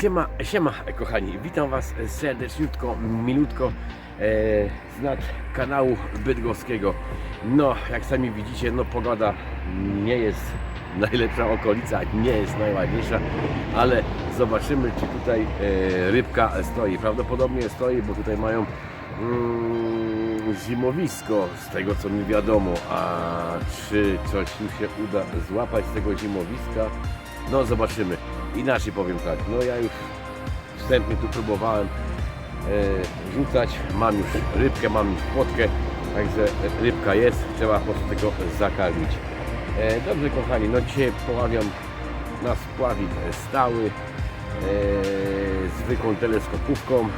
Siema, siema kochani, witam Was serdeczniutko, milutko e, z nad kanału Bydgoskiego. No, jak sami widzicie, no pogoda nie jest najlepsza, okolica nie jest najładniejsza, ale zobaczymy, czy tutaj e, rybka stoi. Prawdopodobnie stoi, bo tutaj mają mm, zimowisko, z tego co mi wiadomo, a czy coś im się uda złapać z tego zimowiska, no zobaczymy. Inaczej powiem tak, no ja już wstępnie tu próbowałem e, rzucać, mam już rybkę, mam już płotkę, także rybka jest, trzeba po prostu tego zakarmić. E, dobrze kochani, no dzisiaj poławiam na spławik stały, e, zwykłą teleskopówką,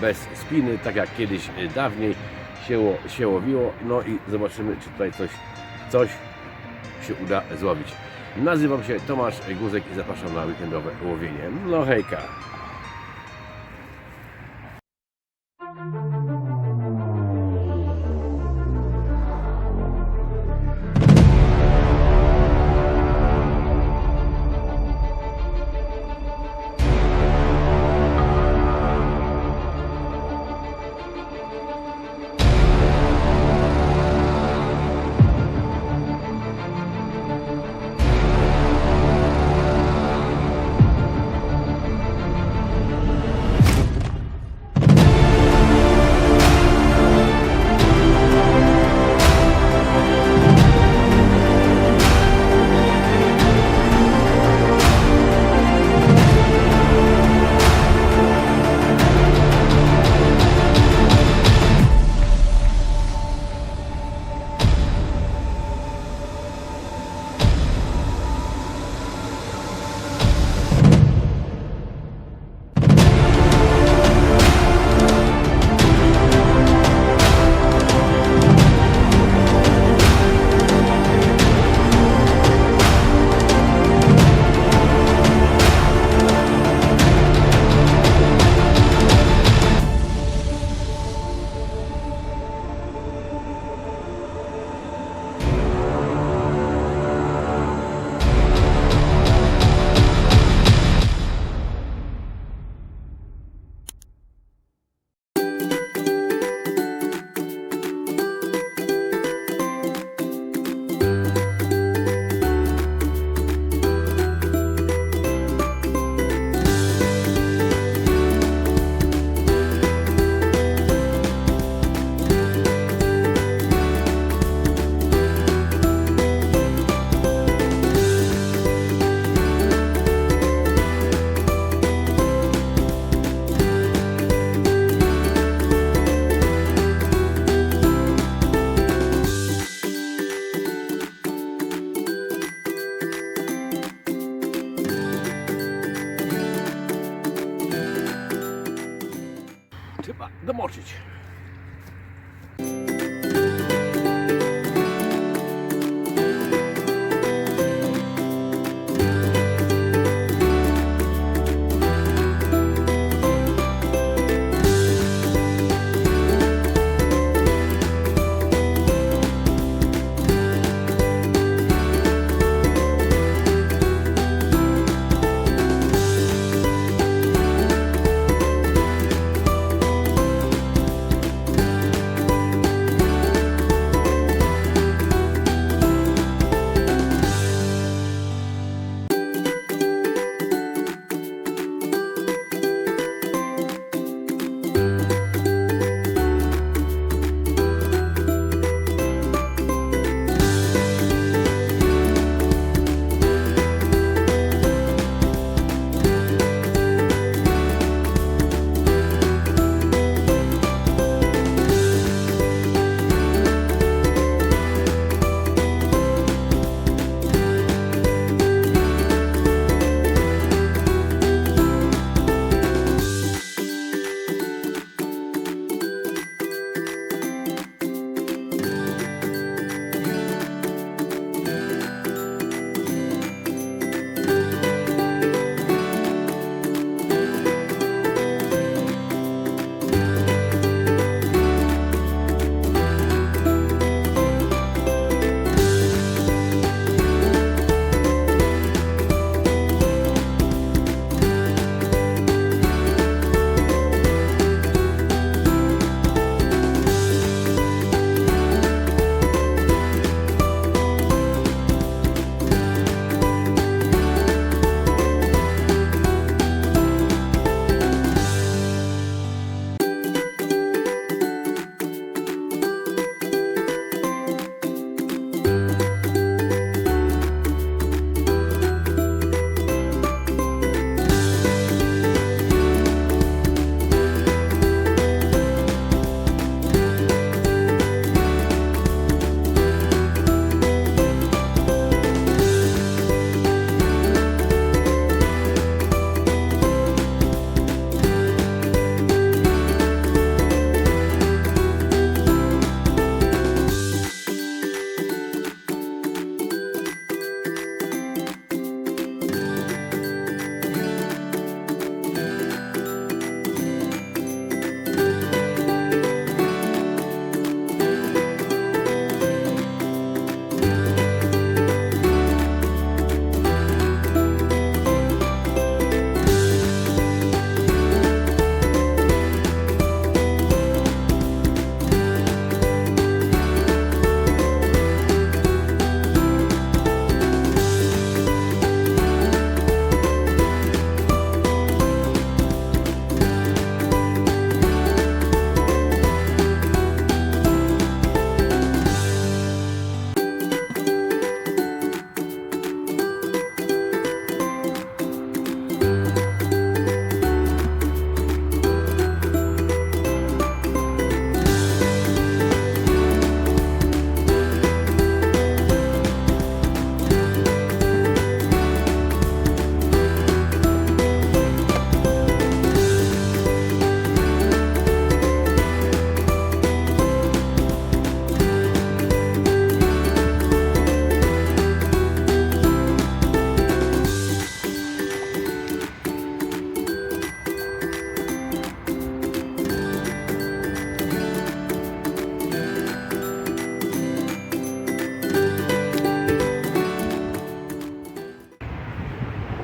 bez spiny, tak jak kiedyś e, dawniej się, się łowiło, no i zobaczymy czy tutaj coś, coś się uda złowić. Nazywam się Tomasz Guzek i zapraszam na weekendowe łowienie. No hejka!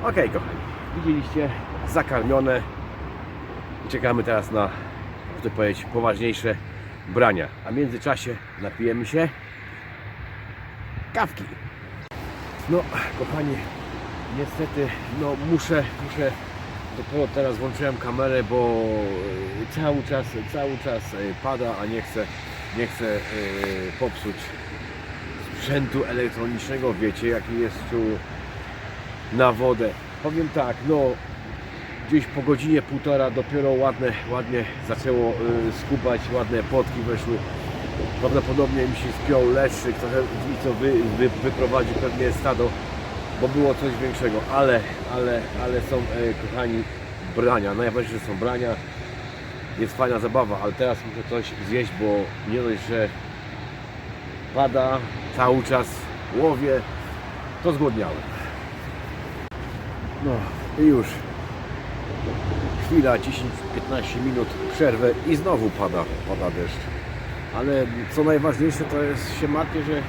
Okej, kochani, widzieliście, zakarmione czekamy teraz na, chcę powiedzieć, poważniejsze brania. A w międzyczasie napijemy się kawki. No, kochani, niestety, no muszę, muszę, dopiero teraz włączyłem kamerę, bo e, cały czas, cały czas e, pada, a nie chcę, nie chcę e, popsuć sprzętu elektronicznego, wiecie jaki jest tu na wodę. Powiem tak, no gdzieś po godzinie półtora dopiero ładne, ładnie zaczęło y, ładne potki weszły. Prawdopodobnie mi się spiął leszczyk, trochę i co wy, wy, wyprowadził pewnie stado, bo było coś większego, ale, ale, ale są e, kochani brania, najważniejsze są brania. Jest fajna zabawa, ale teraz muszę coś zjeść, bo nie dość, że pada, cały czas łowię, to zgłodniałem. No i już chwila, 10-15 minut przerwę i znowu pada, pada deszcz. Ale co najważniejsze to jest, się martwię, że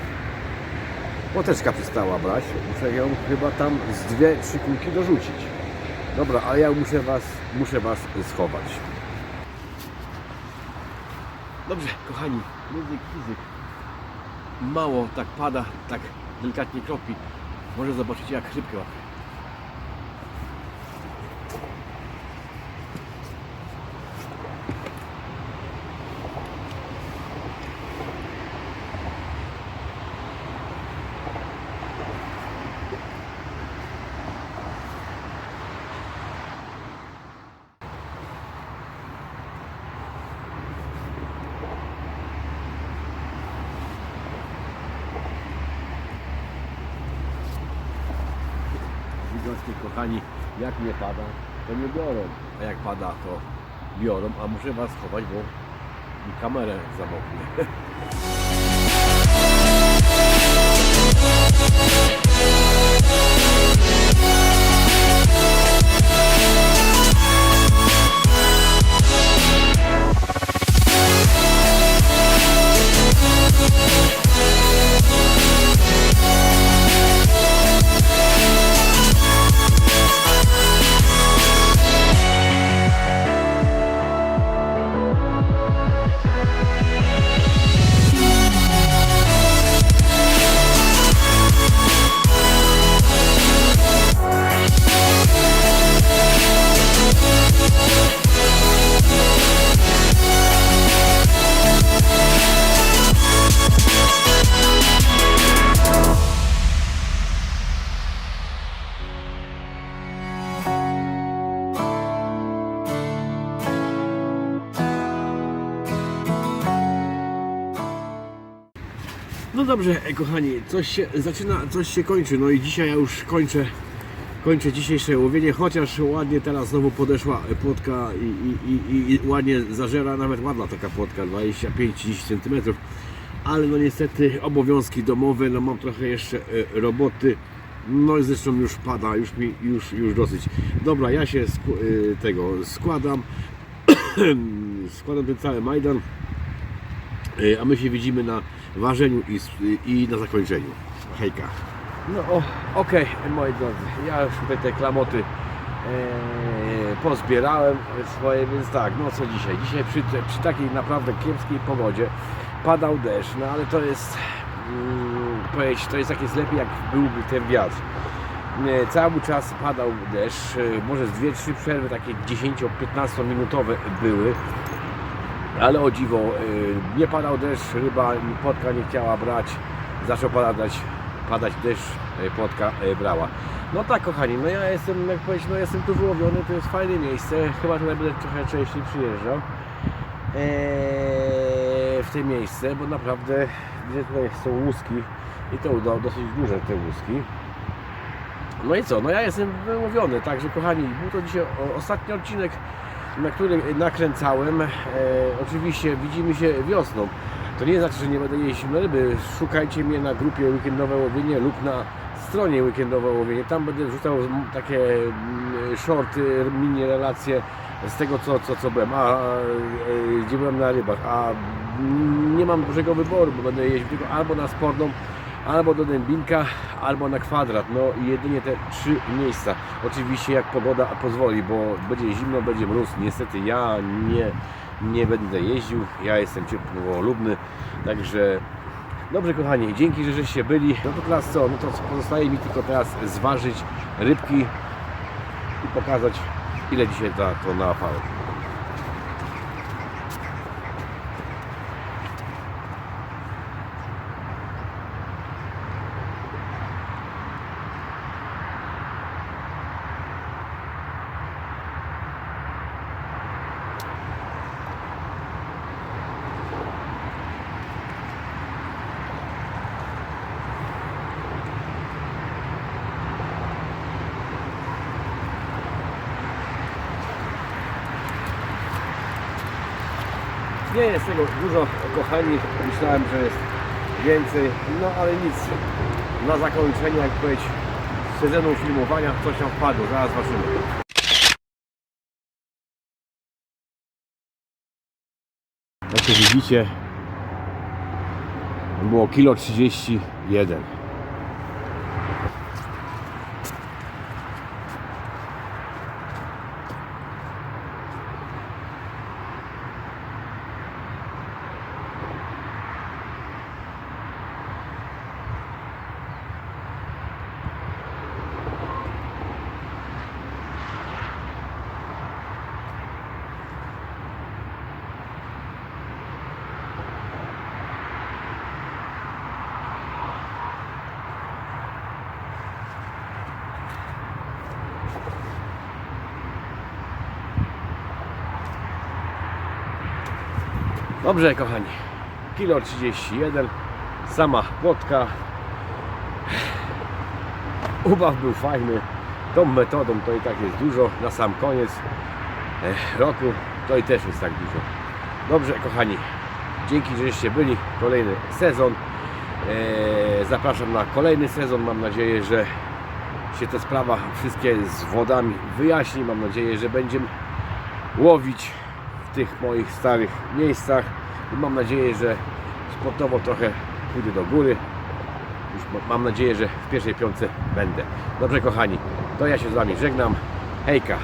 łoteczka przestała brać. Muszę ją chyba tam z dwie, trzy kulki dorzucić. Dobra, ale ja muszę was, muszę was schować. Dobrze, kochani, muzyk, fizyk. Mało tak pada, tak delikatnie kropi. Może zobaczycie jak chrypkę łapie. Kochani, jak nie pada, to nie biorą, a jak pada, to biorą, a muszę was schować, bo mi kamerę zamoknie. No dobrze, e, kochani, coś się zaczyna, coś się kończy. No i dzisiaj ja już kończę, kończę dzisiejsze łowienie, chociaż ładnie teraz znowu podeszła płotka i, i, i, i ładnie zażera, nawet ładna taka płotka, 25-30 cm. Ale no niestety obowiązki domowe, no mam trochę jeszcze e, roboty. No i zresztą już pada, już mi już, już dosyć. Dobra, ja się sku- e, tego składam. składam ten cały Majdan. A my się widzimy na ważeniu i, i na zakończeniu. Hejka. No okej, moi drodzy, ja już tutaj te klamoty e, pozbierałem swoje, więc tak, no co dzisiaj? Dzisiaj przy, przy takiej naprawdę kiepskiej pogodzie padał deszcz, no ale to jest, mm, powiedzieć, to jest jak jest lepiej jak byłby ten wiatr. Cały czas padał deszcz, e, może z dwie, trzy przerwy takie 10-15 minutowe były, ale o dziwo, y, nie padał deszcz, ryba płotka nie chciała brać, zaczął padać, padać deszcz, y, płotka y, brała. No tak kochani, no ja jestem, jak powiedzieć, no jestem tu wyłowiony, to jest fajne miejsce, chyba tutaj będę trochę częściej przyjeżdżał eee, w te miejsce, bo naprawdę gdzie tutaj są łuski i to do, dosyć duże te łuski. No i co, no ja jestem wyłowiony, także kochani, był to dzisiaj ostatni odcinek na który nakręcałem. E, oczywiście widzimy się wiosną. To nie znaczy, że nie będę jeździł ryby. Szukajcie mnie na grupie Weekendowe Łowienie lub na stronie Weekendowe Łowienie. Tam będę wrzucał takie mm, shorty, mini relacje z tego, co, co, co byłem, a, e, gdzie byłem na rybach. A mm, nie mam dużego wyboru, bo będę jeździł tylko albo na sportną, albo do Dębinka, albo na kwadrat. No jedynie te trzy miejsca. Oczywiście jak pogoda pozwoli, bo będzie zimno, będzie mróz. Niestety ja nie, nie będę jeździł. Ja jestem ciepłolubny, także dobrze kochani, dzięki, że żeście byli. No to teraz co? No to pozostaje mi tylko teraz zważyć rybki i pokazać ile dzisiaj za to nałapałem. Nie jest tego dużo, kochani. Myślałem, że jest więcej, no ale nic. Na zakończenie, jak powiedzieć, sezonu filmowania coś tam wpadło. Zaraz zobaczymy. Jak widzicie, było kilo 31. Dobrze, kochani. Kilo 31. Sama płotka. Ubaw był fajny. Tą metodą to i tak jest dużo. Na sam koniec eh, roku to i też jest tak dużo. Dobrze, kochani. Dzięki, żeście byli. Kolejny sezon. Eh, Zapraszam na kolejny sezon. Mam nadzieję, że się ta sprawa wszystkie z wodami wyjaśni. Mam nadzieję, że będziemy łowić tych moich starych miejscach i mam nadzieję, że sportowo trochę pójdę do góry. Już ma- mam nadzieję, że w pierwszej piątce będę. Dobrze kochani, to ja się z Wami żegnam. Hejka!